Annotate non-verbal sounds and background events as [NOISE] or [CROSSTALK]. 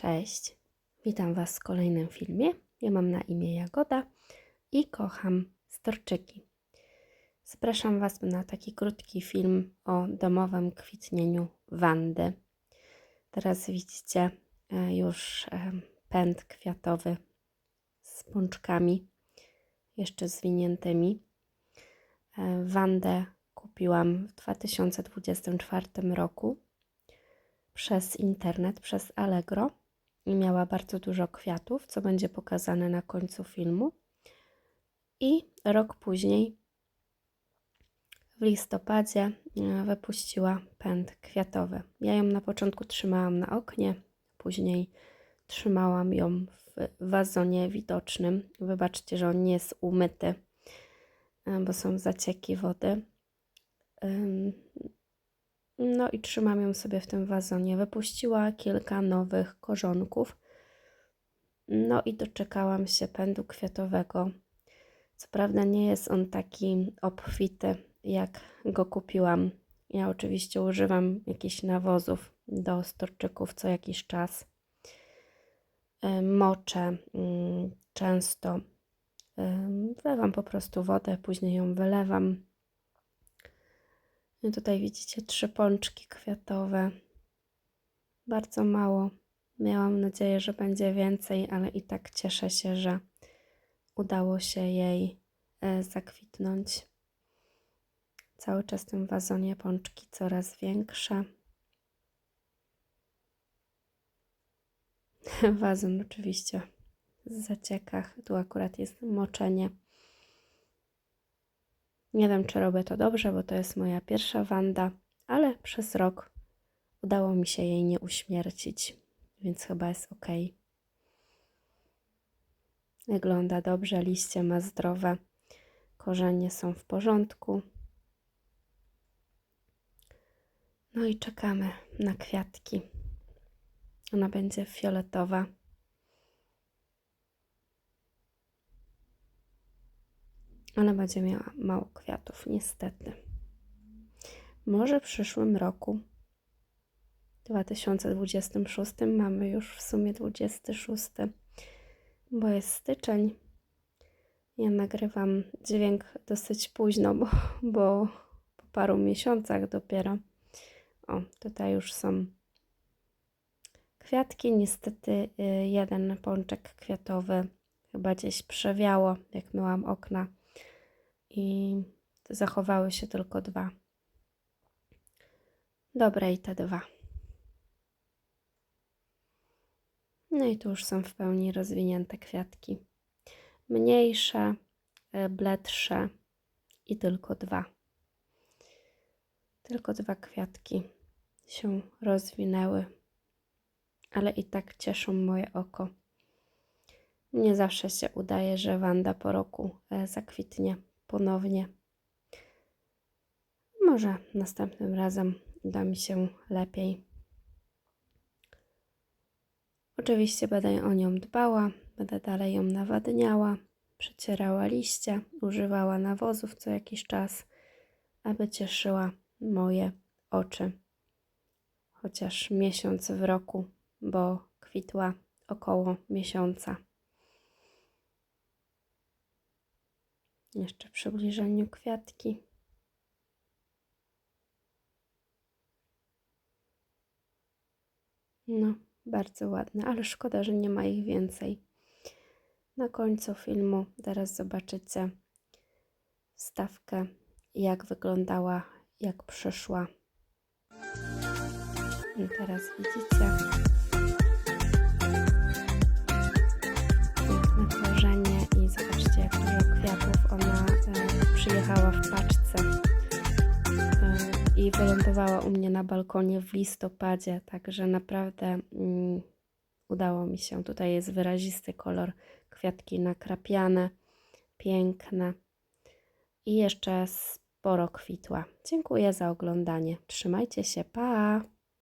Cześć, witam Was w kolejnym filmie. Ja mam na imię Jagoda i kocham storczyki. Zapraszam Was na taki krótki film o domowym kwitnieniu Wandy. Teraz widzicie e, już e, pęd kwiatowy z pączkami, jeszcze zwiniętymi. E, Wandę kupiłam w 2024 roku przez internet, przez Allegro i miała bardzo dużo kwiatów, co będzie pokazane na końcu filmu. I rok później, w listopadzie, e, wypuściła pęd kwiatowy. Ja ją na początku trzymałam na oknie, później trzymałam ją w wazonie widocznym. Wybaczcie, że on nie jest umyty, e, bo są zacieki wody. No i trzymam ją sobie w tym wazonie. Wypuściła kilka nowych korzonków. No i doczekałam się pędu kwiatowego. Co prawda nie jest on taki obfity, jak go kupiłam. Ja oczywiście używam jakichś nawozów do storczyków co jakiś czas. Moczę mm, często. Wlewam po prostu wodę, później ją wylewam i tutaj widzicie trzy pączki kwiatowe. Bardzo mało. Miałam nadzieję, że będzie więcej, ale i tak cieszę się, że udało się jej e, zakwitnąć. Cały czas w tym wazonie pączki coraz większe. [LAUGHS] Wazon oczywiście w zaciekach. Tu akurat jest moczenie. Nie wiem, czy robię to dobrze, bo to jest moja pierwsza wanda, ale przez rok udało mi się jej nie uśmiercić, więc chyba jest ok. Wygląda dobrze, liście ma zdrowe, korzenie są w porządku. No i czekamy na kwiatki. Ona będzie fioletowa. Ale będzie miała mało kwiatów, niestety. Może w przyszłym roku, 2026, mamy już w sumie 26, bo jest styczeń. Ja nagrywam dźwięk dosyć późno, bo, bo po paru miesiącach dopiero. O, tutaj już są kwiatki. Niestety y, jeden pączek kwiatowy chyba gdzieś przewiało, jak myłam okna i zachowały się tylko dwa. Dobre i te dwa. No i tu już są w pełni rozwinięte kwiatki. Mniejsze, e, bledsze i tylko dwa. Tylko dwa kwiatki się rozwinęły, ale i tak cieszą moje oko. Nie zawsze się udaje, że Wanda po roku e, zakwitnie ponownie. Może następnym razem uda mi się lepiej. Oczywiście będę o nią dbała, będę dalej ją nawadniała, przecierała liście, używała nawozów co jakiś czas, aby cieszyła moje oczy. Chociaż miesiąc w roku, bo kwitła około miesiąca. Jeszcze przybliżeniu kwiatki. No, bardzo ładne, ale szkoda, że nie ma ich więcej. Na końcu filmu teraz zobaczycie wstawkę, jak wyglądała, jak przyszła. I teraz widzicie. I wylądowała u mnie na balkonie w listopadzie, także naprawdę mm, udało mi się. Tutaj jest wyrazisty kolor, kwiatki nakrapiane, piękne i jeszcze sporo kwitła. Dziękuję za oglądanie. Trzymajcie się, pa!